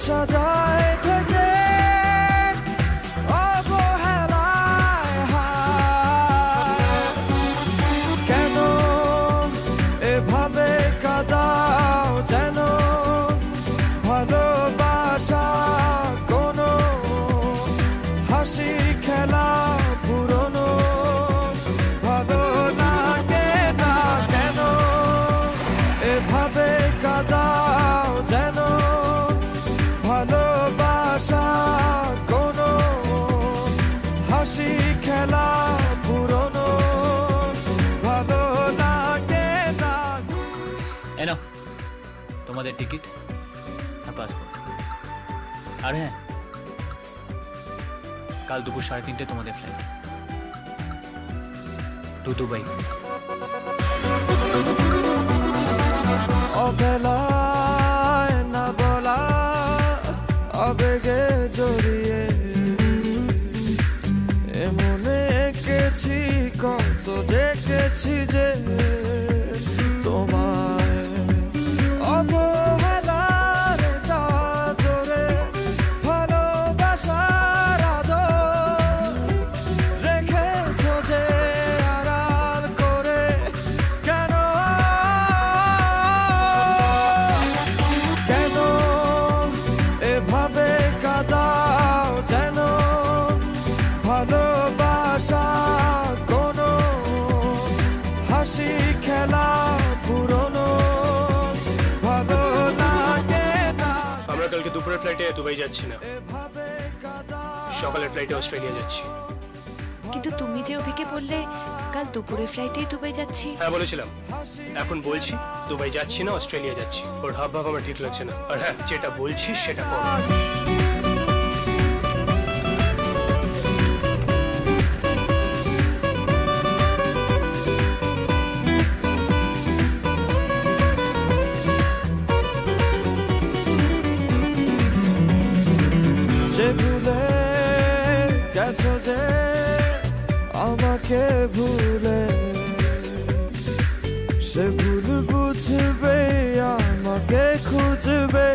傻在 তোমাদের টিকিট আর পাসপোর্ট আর হ্যাঁ কাল দুপুর সাড়ে তিনটে তোমাদের ফ্লাইট টু দুবাই। অবেলায় দুপুরের ফ্লাইটে দুবাই যাচ্ছি না। সকালের ফ্লাইটে অস্ট্রেলিয়া যাচ্ছি। কিন্তু তুমি যে অভিকে বললে কাল দুপুরের ফ্লাইটে দুবাই যাচ্ছি। হ্যাঁ বলেছিলাম। এখন বলছি দুবাই যাচ্ছি না অস্ট্রেলিয়া যাচ্ছি। ওর হাব ভাব আমার ঠিক লাগছে না। আর হ্যাঁ যেটা বলছি সেটা কর। ভুলে গেছো যে আমাকে ভুলে। সে ভুল বুঝবে আমাকে খুঁজবে।